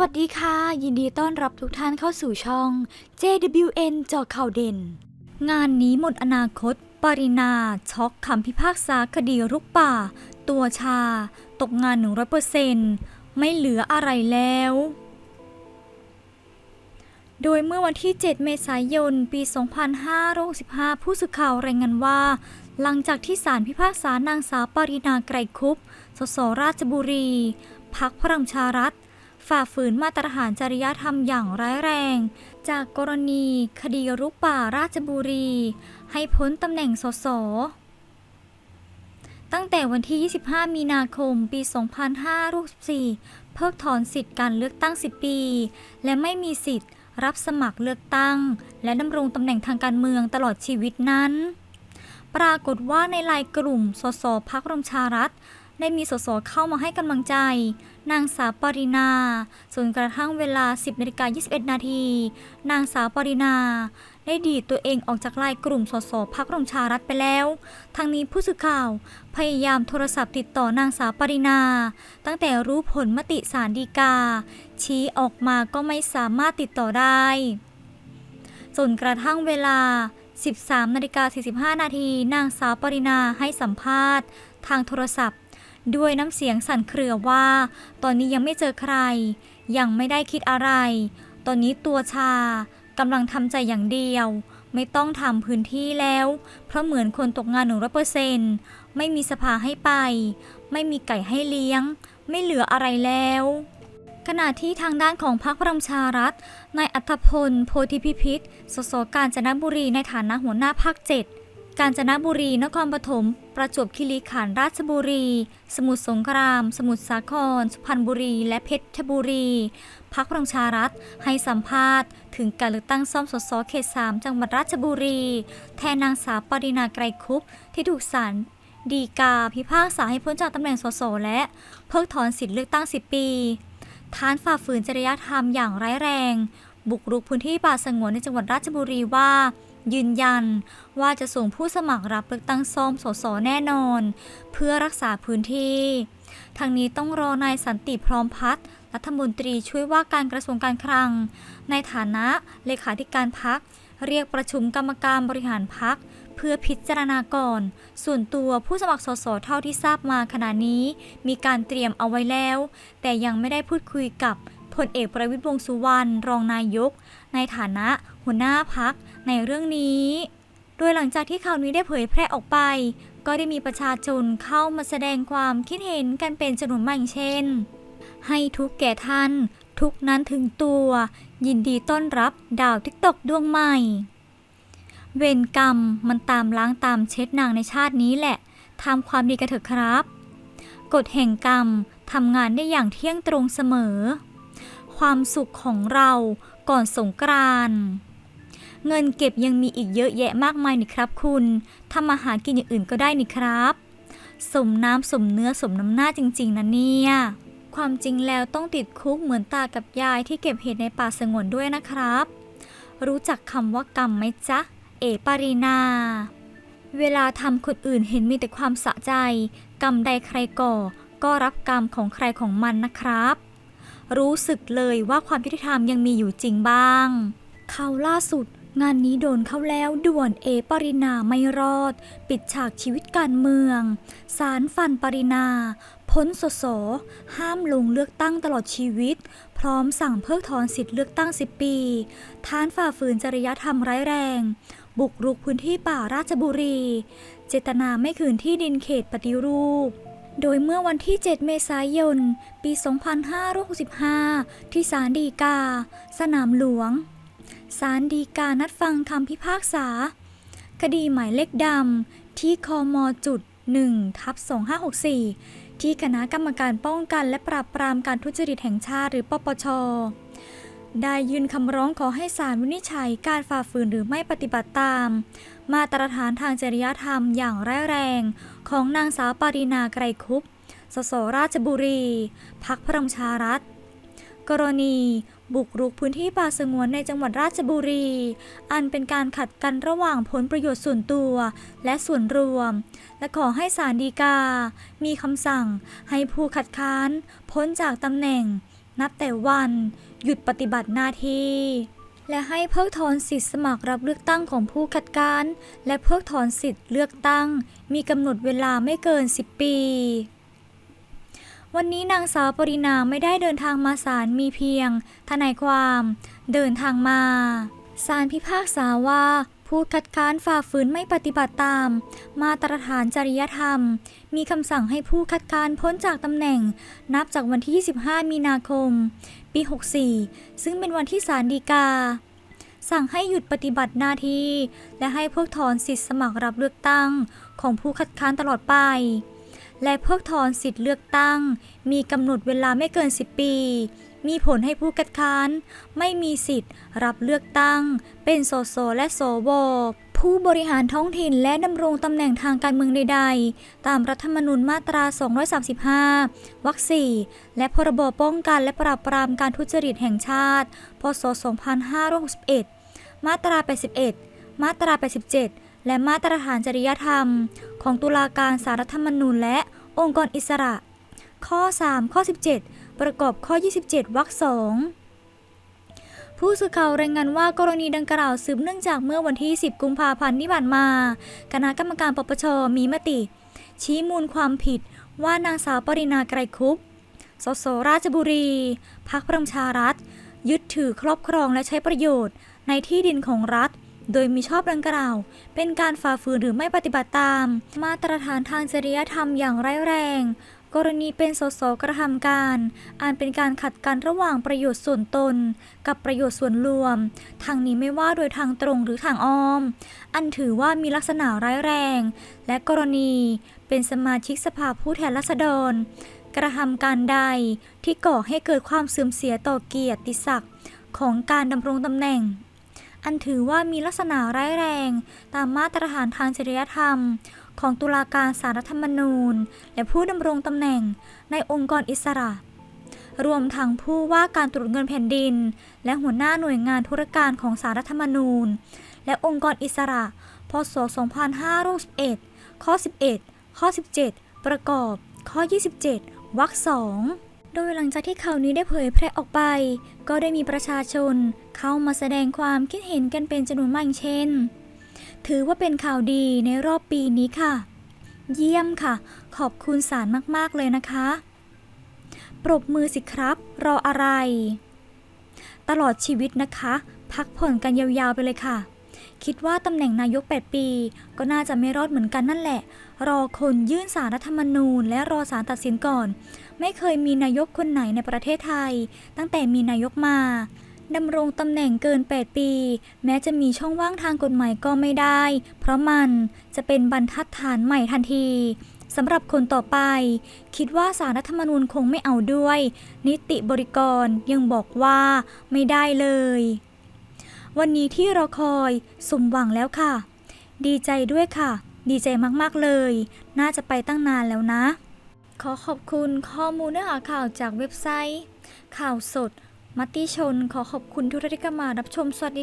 วัสดีค่ะ ยินดีต้อนรับทุกท่านเข้าสู่ช่อง JWN จอข่าวเด่น งานนี้หมดอนาคต ปรินาช็อกคำพิพากษาคดีรุกป่า ตัวชา ตกงาน 100%ไม่เหลืออะไรแล้ว โดยเมื่อวันที่ 7 เมษายน ปี 2565 ผู้สื่อข่าวรายงานว่า หลังจากที่ศาลพิพากษานางสาวปรินาไกรคุป สสราชบุรี พักพลังชารัฐ ฝ่าฝืนมาตรฐานจริยธรรมอย่างร้ายแรง จากกรณีคดีรุกป่าราชบุรี ให้พ้นตำแหน่งสส ตั้งแต่วันที่ 25 มีนาคม ปี 2564 เพิกถอนสิทธิ์การเลือกตั้ง 10 ปี และไม่มีสิทธิ์รับสมัครเลือกตั้ง และดำรงตำแหน่งทางการเมืองตลอดชีวิตนั้น ปรากฏว่าในลน์กลุ่มสสพักรมชารัฐ ได้มีสสเข้ามาให้กำลังใจ นางสาวปรินาจนกระทั่งเวลา 10นาฬิกา21 นาที นางสาวปรินา ได้ดีดตัวเองออกจากไลน์กลุ่มสสพักรมชารัฐไปแล้ว ทางนี้ผู้สื่อข่าวพยายามโทรศัพท์ติดต่อนางสาวปรินา ตั้งแต่รู้ผลมติสารดีกา ชี้ออกมาก็ไม่สามารถติดต่อได้จนกระทั่งเวลา 13นาฬิกา45 นาที นางสาวปรินาให้สัมภาษณ์ ทางโทรศัพท์ ด้วยน้ำเสียงสั่นเครือว่า ตอนนี้ยังไม่เจอใคร ยังไม่ได้คิดอะไร ตอนนี้ตัวชากำลังทำใจอย่างเดียว ไม่ต้องทำพื้นที่แล้ว เพราะเหมือนคนตกงาน100%ไม่มีสภาให้ไป ไม่มีไก่ให้เลี้ยง ไม่เหลืออะไรแล้วขณะที่ทางด้านของพรรคพลังประชารัฐนายอัธพล โพธิพิพิธสสกาญจนบุรีในฐานะหัวหน้าภาคเจ็ด กาญจนบุรี นครปฐม ประจวบคีรีขันธ์ราชบุรี สมุทรสงคราม สมุทรสาคร สุพรรณบุรี และเพชรบุรีพรรคพลังชารัฐให้สัมภาษณ์ ถึงการเลือกตั้งซ่อมสสเขต 3 จังหวัดราชบุรี แทนนางสาวปรินาไกรคุปที่ถูกศาลฎีกาพิพากษาให้พ้นจากตำแหน่งสสและเพิกถอนสิทธิเลือกตั้ง 10 ปีฐานฝ่าฝืนจริยธรรมอย่างร้ายแรง บุกรุกพื้นที่ป่าสงวนในจังหวัดราชบุรีว่า ยืนยันว่าจะส่งผู้สมัครรับเลือกตั้งซ่อมสสแน่นอน เพื่อรักษาพื้นที่ทางนี้ต้องรอนายสันติพร้อมพัฒน์รัฐมนตรีช่วยว่าการกระทรวงการคลัง ในฐานะเลขาธิการพัก เรียกประชุมกรรมการบริหารพัก เพื่อพิจารณาก่อน ส่วนตัวผู้สมัครสสเท่าที่ทราบมาขณะนี้ มีการเตรียมเอาไว้แล้ว แต่ยังไม่ได้พูดคุยกับ พลเอกประวิตรวงสุวรรณรองนายก ในฐานะหัวหน้าพักในเรื่องนี้ โดยหลังจากที่ข่าวนี้ได้เผยแพร่ออกไป ก็ได้มีประชาชนเข้ามาแสดงความคิดเห็นกันเป็นจำนวนมากเช่น ให้ทุกแก่ท่าน ทุกนั้นถึงตัว ยินดีต้อนรับดาวทิกตอกดวงใหม่ เวรกรรมมันตามล้างตามเช็ดนางในชาตินี้แหละทำความดีกันเถอะครับ กฎแห่งกรรมทำงานได้อย่างเที่ยงตรงเสมอ ความสุขของเราก่อนสงกรานต์เงินเก็บยังมีอีกเยอะแยะมากมายนี่ครับคุณทำมาหากินอย่างอื่นก็ได้นี่ครับ สมน้ำสมเนื้อสมน้ำหน้าจริงๆนะเนี่ย ความจริงแล้วต้องติดคุกเหมือนตากับยายที่เก็บเห็ดในป่าสงวนด้วยนะครับ รู้จักคำว่ากรรมไหมจ๊ะ เอปารีนา เวลาทำคนอื่นเห็นมีแต่ความสะใจ กรรมใดใครก่อ ก็รับกรรมของใครของมันนะครับ รู้สึกเลยว่าความยุติธรรมยังมีอยู่จริงบ้าง เขาล่าสุดงานนี้โดนเข้าแล้วด่วนเอปรินาไม่รอด ปิดฉากชีวิตการเมือง สารฟันปรินา พ้นสส ห้ามลงเลือกตั้งตลอดชีวิต พร้อมสั่งเพิกถอนสิทธิเลือกตั้ง 10 ปีท้านฝ่าฝืนจริยธรรมร้ายแรง บุกรุกพื้นที่ป่าราชบุรี เจตนาไม่คืนที่ดินเขตปฏิรูป โดยเมื่อวันที่ 7 เมษายน ปี 2565 ที่ศาลฎีกา สนามหลวง ศาลฎีกานัดฟังคำพิพากษา คดีหมายเลขดำ ที่คอมจุด1ทับ2564 ที่คณะกรรมการป้องกันและปราบปรามการทุจริตแห่งชาติหรือปปช ได้ยื่นคำร้องขอให้ศาลวินิจฉัยการฝ่าฝืนหรือไม่ปฏิบัติตาม มาตรฐานทางจริยธรรมอย่างร้ายแรง ของนางสาวปารินาไกรคุปสสราชบุรี พักพลังประชารัฐ กรณี บุกรุกพื้นที่ป่าสงวนในจังหวัดราชบุรี อันเป็นการขัดกันระหว่างผลประโยชน์ส่วนตัวและส่วนรวม และขอให้ศาลฎีกา มีคำสั่งให้ผู้คัดค้าน พ้นจากตำแหน่ง นับแต่วัน หยุดปฏิบัติหน้าที่ และให้เพิกถอนสิทธิสมัครรับเลือกตั้งของผู้คัดค้านและเพิกถอนสิทธิ์เลือกตั้ง มีกำหนดเวลาไม่เกิน 10 ปีวันนี้นางสาวปรินาไม่ได้เดินทางมาศาลมีเพียง ทนายความ เดินทางมาศาลพิพากษาว่า ผู้คัดค้านฝ่าฝืนไม่ปฏิบัติตาม มาตรฐานจริยธรรม มีคำสั่งให้ผู้คัดค้านพ้นจากตำแหน่ง นับจากวันที่ 25 มีนาคม ปี 64 ซึ่งเป็นวันที่ศาลฎีกา สั่งให้หยุดปฏิบัติหน้าที่ และให้เพิกถอนสิทธิสมัครรับเลือกตั้งของผู้คัดค้านตลอดไป และเพิกถอนสิทธิเลือกตั้ง มีกำหนดเวลาไม่เกิน 10 ปี มีผลให้ผู้คัดค้าน ไม่มีสิทธิ์ รับเลือกตั้ง เป็นสสและสว ผู้บริหารท้องถิ่นและดำรงตำแหน่งทางการเมืองใดๆ ตามรัฐธรรมนูญมาตรา 235 วรรค 4 และพรบป้องกันและปราบปรามการทุจริตแห่งชาติ พศ 2561 มาตรา 81 มาตรา 87 และมาตรฐานจริยธรรม ของตุลาการสารรัฐธรรมนูญและองค์กรอิสระ ข้อ 3 ข้อ 17 ประกอบข้อ 27 วรรค 2 ผู้สื่อข่าวรายงานว่ากรณีดังกล่าวสืบเนื่องจากเมื่อวันที่ 10 กุมภาพันธ์ที่ผ่านมา คณะกรรมการปปชมีมติ ชี้มูลความผิดว่านางสาวปรินาไกรคุปสสราชบุรีพักพลังประชารัฐ ยึดถือครอบครองและใช้ประโยชน์ ในที่ดินของรัฐ โดยมีชอบดังกล่าว เป็นการฝ่าฝืนหรือไม่ปฏิบัติตาม มาตรฐานทางจริยธรรมอย่างร้ายแรง กรณีเป็นสสกระทำการ อาจเป็นการขัดกันระหว่างประโยชน์ส่วนตน กับประโยชน์ส่วนรวม ทางนี้ไม่ว่าโดยทางตรงหรือทางอ้อม อันถือว่ามีลักษณะร้ายแรง และกรณีเป็นสมาชิกสภาผู้แทนราษฎร กระทำการใดที่ก่อให้เกิดความเสื่อมเสียต่อเกียรติศักดิ์ของการดำรงตำแหน่งอันถือว่ามีลักษณะร้ายแรง ตามมาตรฐานทางจริยธรรม ของตุลาการสารรัฐธรรมนูญ และผู้ดำรงตำแหน่งในองค์กรอิสระ รวมทั้งผู้ว่าการตรวจเงินแผ่นดิน และหัวหน้าหน่วยงานธุรการของสารรัฐธรรมนูญ และองค์กรอิสระ พศ 2561ข้อ 11 ข้อ 17 ประกอบ ข้อ 27 วรรคสองโดยหลังจากที่ข่าวนี้ได้เผยแพร่ออกไป ก็ได้มีประชาชนเข้ามาแสดงความคิดเห็นกันเป็นจำนวนมากเช่น ถือว่าเป็นข่าวดีในรอบปีนี้ค่ะ เยี่ยมค่ะ ขอบคุณศาลมาก ๆ เลยนะคะ ปรบมือสิครับ รออะไร ตลอดชีวิตนะคะ พักผ่อนกันยาวๆไปเลยค่ะ คิดว่าตำแหน่งนายก 8 ปี ก็น่าจะไม่รอดเหมือนกันนั่นแหละ รอคนยื่นสารรัฐธรรมนูญ และรอสารตัดสินก่อน ไม่เคยมีนายกคนไหนในประเทศไทย ตั้งแต่มีนายกมา ดำรงตำแหน่งเกิน 8 ปี แม้จะมีช่องว่างทางกฎหมายก็ไม่ได้ เพราะมันจะเป็นบรรทัดฐานใหม่ทันทีสำหรับคนต่อไป คิดว่าสารรัฐธรรมนูญคงไม่เอาด้วย นิติบริกรยังบอกว่าไม่ได้เลย วันนี้ที่รอคอยสมหวังแล้วค่ะ ดีใจด้วยค่ะ ดีใจมากๆเลย น่าจะไปตั้งนานแล้วนะ ขอขอบคุณข้อมูลเนื้อหาข่าวจากเว็บไซต์ ข่าวสด มัติชนขอขอบคุณทุกท่านที่เข้ามารับชมสวัสดี